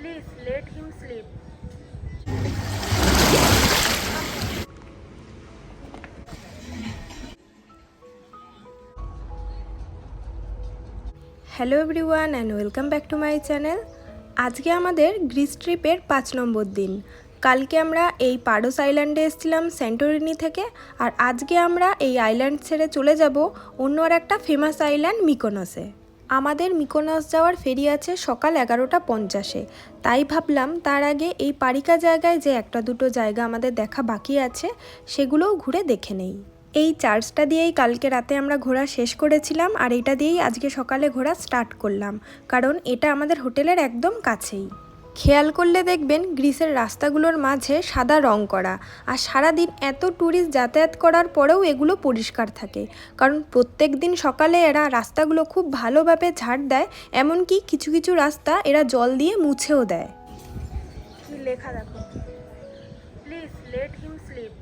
Please let him sleep. Hello everyone and welcome back to my channel আজকে আমাদের Greece ট্রিপের পাঁচ নম্বর দিন। কালকে আমরা এই পারোস আইল্যান্ডে এসেছিলাম স্যান্টোরিনি থেকে আর আজকে আমরা এই আইল্যান্ড ছেড়ে চলে যাব অন্য আর একটা ফেমাস আইল্যান্ড মিকোনসে আমাদের মিকোনাস যাওয়ার ফেরি আছে সকাল এগারোটা পঞ্চাশে। তাই ভাবলাম তার আগে এই পারিকা জায়গায় যে একটা দুটো জায়গা আমাদের দেখা বাকি আছে, সেগুলোও ঘুরে দেখে নেই। এই চার্জটা দিয়েই কালকে রাতে আমরা ঘোরা শেষ করেছিলাম আর এটা দিয়েই আজকে সকালে ঘোরা স্টার্ট করলাম, কারণ এটা আমাদের হোটেলের একদম কাছেই। খেয়াল করলে দেখবেন গ্রিসের রাস্তাগুলোর মাঝে সাদা রং করা আর সারাদিন এত ট্যুরিস্ট যাতায়াত করার পরেও এগুলো পরিষ্কার থাকে। কারণ প্রত্যেক দিন সকালে এরা রাস্তাগুলো খুব ভালোভাবে ঝাড় দেয় এমনকি কিছু কিছু রাস্তা এরা জল দিয়ে মুছেও দেয়। লেখা দেখো। প্লিজ লেট হিম স্লিপ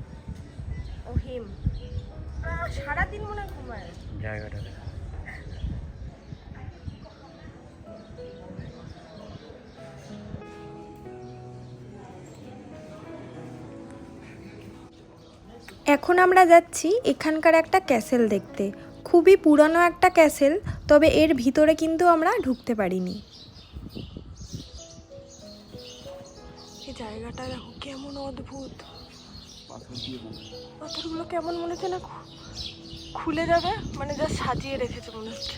ও হিম সারাদিন মনে হয় ঘুমায়। জায়গাটা এখন আমরা যাচ্ছি এখানকার একটা ক্যাসেল দেখতে। খুবই পুরানো একটা ক্যাসেল, তবে এর ভিতরে কিন্তু আমরা ঢুকতে পারিনি। এই জায়গাটা দেখো কেমন অদ্ভুত। পাথরগুলো কেমন মনে হচ্ছে না খুলে যাবে? মানে যা সাজিয়ে রেখেছে মনে হচ্ছে।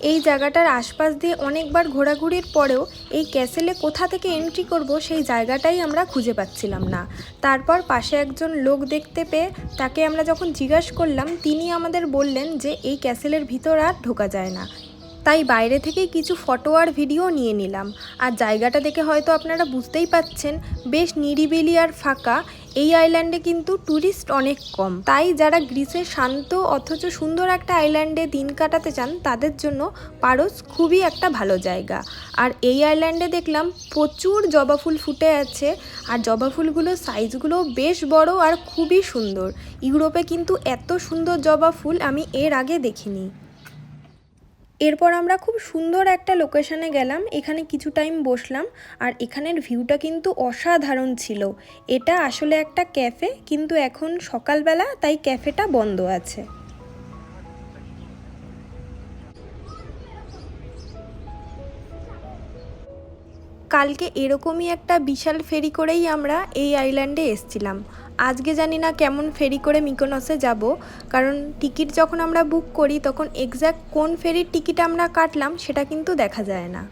এই জায়গাটার আশপাশ দিয়ে অনেকবার ঘোরাঘুরির পরেও এই ক্যাসেলে কোথা থেকে এন্ট্রি করব সেই জায়গাটাই আমরা খুঁজে পাচ্ছিলাম না। তারপর পাশে একজন লোক দেখতে পেয়ে তাকে আমরা যখন জিজ্ঞাসা করলাম, তিনি আমাদের বললেন যে এই ক্যাসেলের ভিতর আর ঢোকা যায় না। তাই বাইরে থেকে কিছু ফটো আর ভিডিও নিয়ে নিলাম। আর জায়গাটা দেখে হয়তো আপনারা বুঝতেই পাচ্ছেন, বেশ নিরিবিলি আর ফাঁকা। এই আইল্যান্ডে কিন্তু ট্যুরিস্ট অনেক কম। তাই যারা গ্রিসের শান্ত অথচ সুন্দর একটা আইল্যান্ডে দিন কাটাতে চান, তাদের জন্য পারস খুবই একটা ভালো জায়গা। আর এই আইল্যান্ডে দেখলাম প্রচুর জবা ফুল ফুটে আছে। আর জবা ফুলগুলোর সাইজগুলো বেশ বড় আর খুবই সুন্দর। ইউরোপে কিন্তু এত সুন্দর জবা ফুল আমি এর আগে দেখিনি। এরপর আমরা খুব সুন্দর একটা লোকেশানে গেলাম, এখানে কিছু টাইম বসলাম, আর এখানের ভিউটা কিন্তু অসাধারণ ছিল। এটা আসলে একটা ক্যাফে কিন্তু এখন সকালবেলা তাই ক্যাফেটা বন্ধ আছে। কালকে এরকমই একটা বিশাল ফেরি করেই আমরা এই আইল্যান্ডে এসছিলাম। আজকে জানি না কেমন ফেরি করে মিকোনসে যাব কারণ টিকিট যখন আমরা বুক করি তখন এক্স্যাক্ট কোন ফেরির টিকিট আমরা কাটলাম সেটা কিন্তু দেখা যায় না।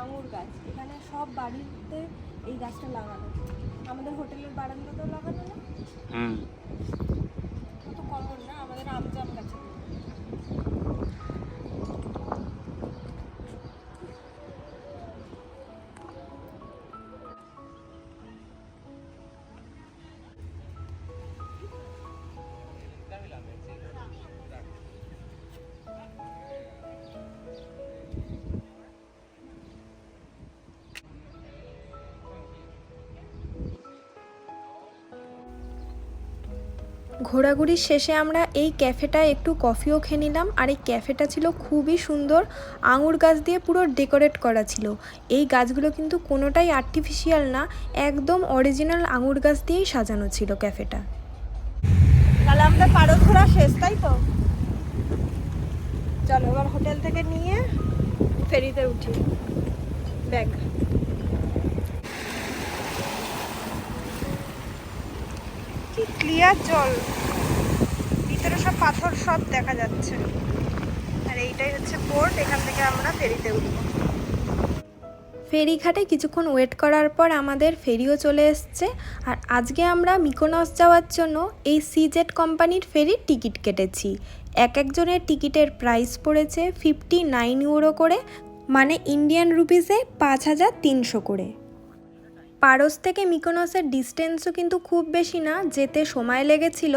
আঙুর গাছ এখানে সব বাড়িতে এই গাছটা লাগানো আমাদের হোটেলের বারান্দাতেও লাগানো না হুম। কত কমন না আমাদের আম জাম গাছে ঘোরাঘুরির শেষে আমরা এই ক্যাফেটায় একটু কফিও খেয়ে নিলাম। আর এই ক্যাফেটা ছিল খুবই সুন্দর। আঙুর গাছ দিয়ে পুরো ডেকোরেট করা ছিল। এই গাছগুলো কিন্তু কোনোটাই আর্টিফিশিয়াল না, একদম অরিজিনাল আঙুর গাছ দিয়েই সাজানো ছিল ক্যাফেটা। তাহলে আমরা পারো ঘোরা শেষ, তাই তো? চলো, এবার হোটেল থেকে নিয়ে ফেরিতে উঠি। ব্যাগ। ক্লিয়ার জল। ভিতরে সব পাথর সব দেখা যাচ্ছে। আর এইটাই হচ্ছে পোর্ট এখান থেকে আমরা ফেরিতে উঠব। ফেরিঘাটে কিছুক্ষণ ওয়েট করার পর আমাদের ফেরিও চলে এসছে। আর আজকে আমরা মিকোনস যাওয়ার জন্য এই সিজেট কোম্পানির ফেরির টিকিট কেটেছি। এক একজনের টিকিটের প্রাইস পড়েছে ফিফটি নাইন ইউরো করে মানে ইন্ডিয়ান রুপিসে পাঁচ হাজার তিনশো করে। পারস থেকে মিকোনসের ডিস্টেন্সও কিন্তু খুব বেশি না, যেতে সময় লেগেছিল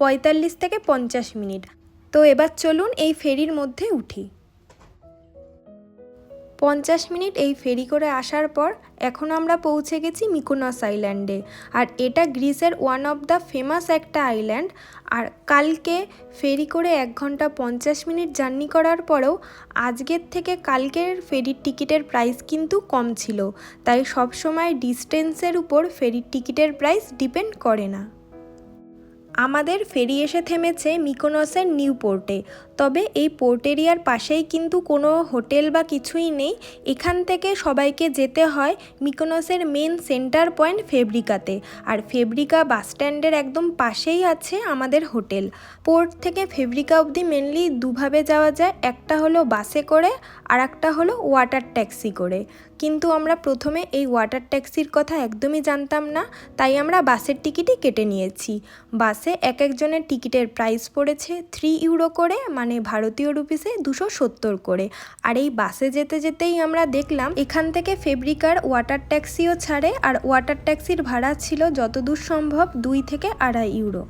পঁয়তাল্লিশ থেকে পঞ্চাশ মিনিট। তো এবার চলুন এই ফেরির মধ্যে উঠি। পঞ্চাশ মিনিট এই ফেরি করে আসার পর এখন আমরা পৌঁছে গেছি মিকোনস আইল্যান্ডে। আর এটা গ্রিসের ওয়ান অফ দ্য ফেমাস একটা আইল্যান্ড। আর কালকে ফেরি করে এক ঘণ্টা পঞ্চাশ মিনিট জার্নি করার পরেও আজকের থেকে কালকের ফেরির টিকিটের প্রাইস কিন্তু কম ছিল। তাই সবসময় ডিস্টেন্সের উপর ফেরির টিকিটের প্রাইস ডিপেন্ড করে না। আমাদের ফেরি এসে থেমেছে মিকোনসের নিউ পোর্টে তবে এই পোর্ট এরিয়ার পাশেই কিন্তু কোনো হোটেল বা কিছুই নেই। এখান থেকে সবাইকে যেতে হয় মিকোনসের মেন সেন্টার পয়েন্ট ফেব্রিকাতে। আর ফেব্রিকা বাস স্ট্যান্ডের একদম পাশেই আছে আমাদের হোটেল। পোর্ট থেকে ফেব্রিকা অবধি মেনলি দুভাবে যাওয়া যায়। একটা হলো বাসে করে আর একটা হলো ওয়াটার ট্যাক্সি করে। কিন্তু আমরা প্রথমে এই ওয়াটার ট্যাক্সির কথা একদমই জানতাম না, তাই আমরা বাসের টিকিটই কেটে নিয়েছি। বাসে এক একজনের টিকিটের প্রাইস পড়েছে থ্রি ইউরো করে মানে ভারতীয় রুপিসে দুশো সত্তর করে। আর এই বাসে যেতে যেতেই আমরা দেখলাম, এখান থেকে ফেব্রিকার ওয়াটার ট্যাক্সিও ছাড়ে, আর ওয়াটার ট্যাক্সির ভাড়া ছিল যতদূর সম্ভব দুই থেকে আড়াই ইউরো।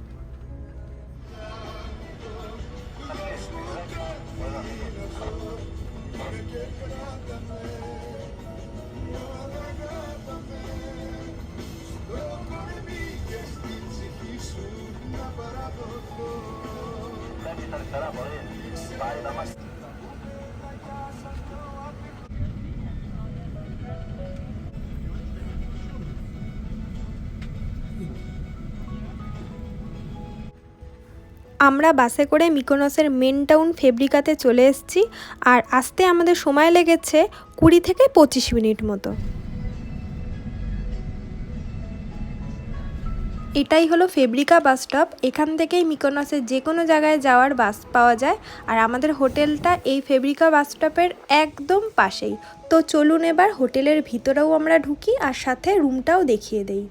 আমরা বাসে করে মিকোনসের মেন টাউন ফেব্রিকাতে চলে এসেছি আর আসতে আমাদের সময় লেগেছে কুড়ি থেকে পঁচিশ মিনিট মতো। এটাই হলো ফেব্রিকা বাস স্টপ। এখান থেকেই মিকোনসের যে কোনো জায়গায় যাওয়ার বাস পাওয়া যায়। আর আমাদের হোটেলটা এই ফেব্রিকা বাস স্টপের একদম পাশেই। তো চলুন এবার হোটেলের ভিতরেও আমরা ঢুকি আর সাথে রুমটাও দেখিয়ে দেই।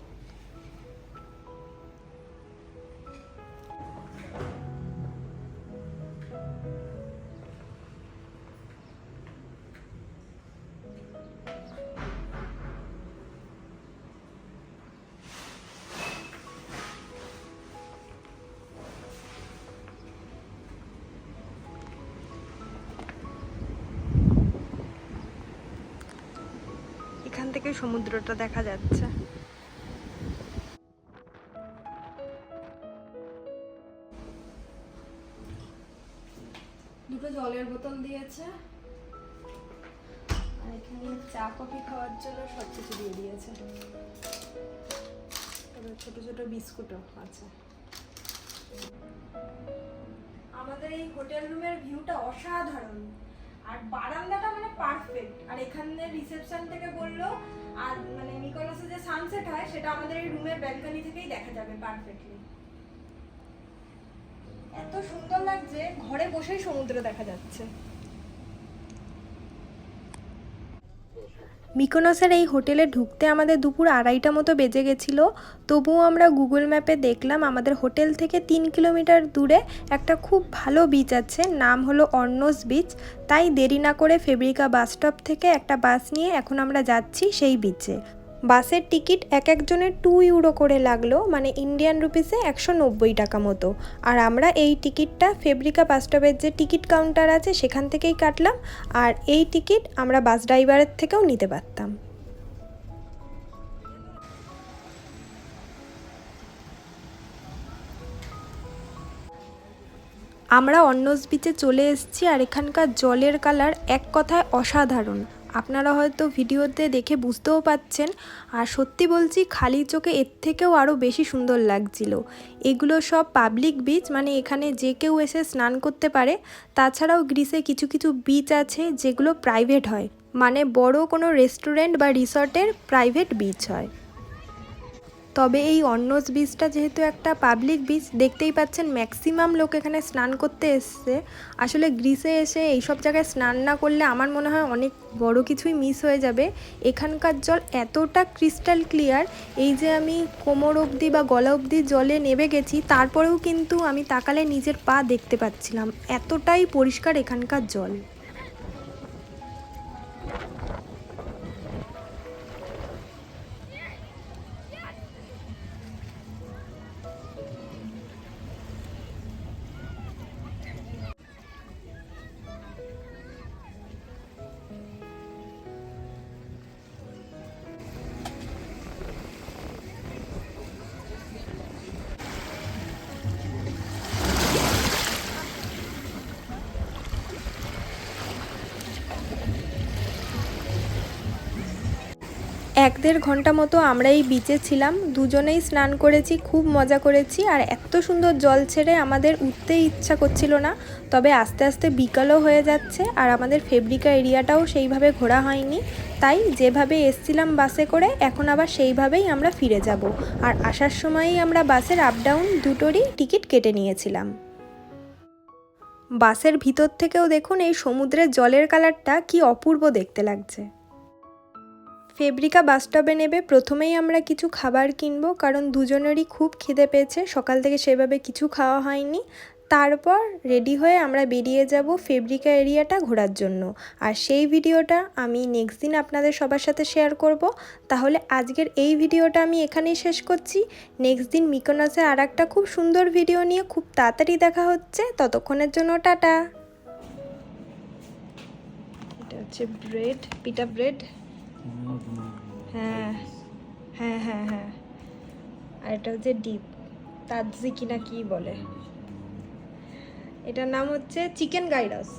থেকে সমুদ্রটা দেখা যাচ্ছে। দুটো জলের বোতল দিয়েছে। আর এখানে চা, কফি খাওয়ার জন্য সব কিছু দিয়ে দিয়েছে। ছোট ছোট বিস্কুটও আছে। আমাদের এই হোটেল রুমের ভিউটা অসাধারণ। আর বারান্দাটা মানে পারফেক্ট আর এখানে রিসেপশন থেকে বলল, আর মানে নিকোলাসে যে সানসেট হয়, সেটা আমাদের এই রুমের ব্যালকনি থেকেই দেখা যাবে পারফেক্টলি এত সুন্দর লাগছে, ঘরে বসেই সমুদ্র দেখা যাচ্ছে। মিকোনসের এই হোটেলে ঢুকতে আমাদের দুপুর আড়াইটা মতো বেজে গেছিল। তবুও আমরা গুগল ম্যাপে দেখলাম আমাদের হোটেল থেকে তিন কিলোমিটার দূরে একটা খুব ভালো বিচ আছে, নাম হলো অর্নস বিচ তাই দেরি না করে ফেব্রিকা বাস স্টপ থেকে একটা বাস নিয়ে এখন আমরা যাচ্ছি সেই বিচে বাসের টিকিট এক একজনের টু ইউরো করে লাগল মানে ইন্ডিয়ান রুপিসে একশো নব্বই টাকা মতো। আর আমরা এই টিকিটটা ফেব্রিকা বাস স্টপের যে টিকিট কাউন্টার আছে, সেখান থেকেই কাটলাম। আর এই টিকিট আমরা বাস ড্রাইভারের থেকেও নিতে পারতাম। আমরা অন্নস বিচে চলে এসেছি, আর এখানকার জলের কালার এক কথায় অসাধারণ। আপনারা হয়তো ভিডিওতে দেখে বুঝতেও পাচ্ছেন। আর সত্যি বলছি, খালি চোখে এর থেকেও আরও বেশি সুন্দর লাগছিল। এগুলো সব পাবলিক বিচ মানে এখানে যে কেউ এসে স্নান করতে পারে। তাছাড়াও গ্রিসে কিছু কিছু বিচ আছে যেগুলো প্রাইভেট হয়। মানে বড় কোনো রেস্টুরেন্ট বা রিসর্টের প্রাইভেট বিচ হয়। তবে এই অন্নস বিচটা যেহেতু একটা পাবলিক বিচ দেখতেই পাচ্ছেন ম্যাক্সিমাম লোক এখানে স্নান করতে এসছে। আসলে গ্রিসে এসে এইসব জায়গায় স্নান না করলে আমার মনে হয় অনেক বড় কিছুই মিস হয়ে যাবে। এখানকার জল এতটা ক্রিস্টাল ক্লিয়ার এই যে আমি কোমর অবধি বা গলা অবধি জলে নেমে গেছি, তারপরেও কিন্তু আমি তাকালে নিজের পা দেখতে পাচ্ছিলাম। এতটাই পরিষ্কার এখানকার জল। এক দেড় ঘণ্টা মতো আমরা এই বিচে ছিলাম। দুজনেই স্নান করেছি, খুব মজা করেছি আর এত সুন্দর জল ছেড়ে আমাদের উঠতেই ইচ্ছা করছিল না। তবে আস্তে আস্তে বিকালও হয়ে যাচ্ছে আর আমাদের ফেব্রিকা এরিয়াটাও সেইভাবে ঘোরা হয়নি। তাই যেভাবে এসছিলাম বাসে করে এখন আবার সেইভাবেই আমরা ফিরে যাব। আর আসার সময়ই আমরা বাসের আপ ডাউন দুটোরই টিকিট কেটে নিয়েছিলাম। বাসের ভিতর থেকেও দেখুন এই সমুদ্রের জলের কালারটা কি অপূর্ব দেখতে লাগছে। ফেব্রিকা বাস স্টপে নেবে, প্রথমেই আমরা কিছু খাবার কিনবো, কারণ দুজনেরই খুব খিদে পেয়েছে, সকাল থেকে সেভাবে কিছু খাওয়া হয়নি। তারপর রেডি হয়ে আমরা বেরিয়ে যাব ফেব্রিকা এরিয়াটা ঘোরার জন্য। আর সেই ভিডিওটা আমি নেক্সট দিন আপনাদের সবার সাথে শেয়ার করব। তাহলে আজকের এই ভিডিওটা আমি এখানেই শেষ করছি। নেক্সট দিন মিকোনাসে আর একটা খুব সুন্দর ভিডিও নিয়ে খুব তাড়াতাড়ি দেখা হচ্ছে। ততক্ষণের জন্য টাটা। এটা হচ্ছে ব্রেড পিটা ব্রেড হ্যাঁ হ্যাঁ হ্যাঁ হ্যাঁ। আর এটা হচ্ছে ডিপ তাজি কিনা কি বলে? এটার নাম হচ্ছে চিকেন গাইডস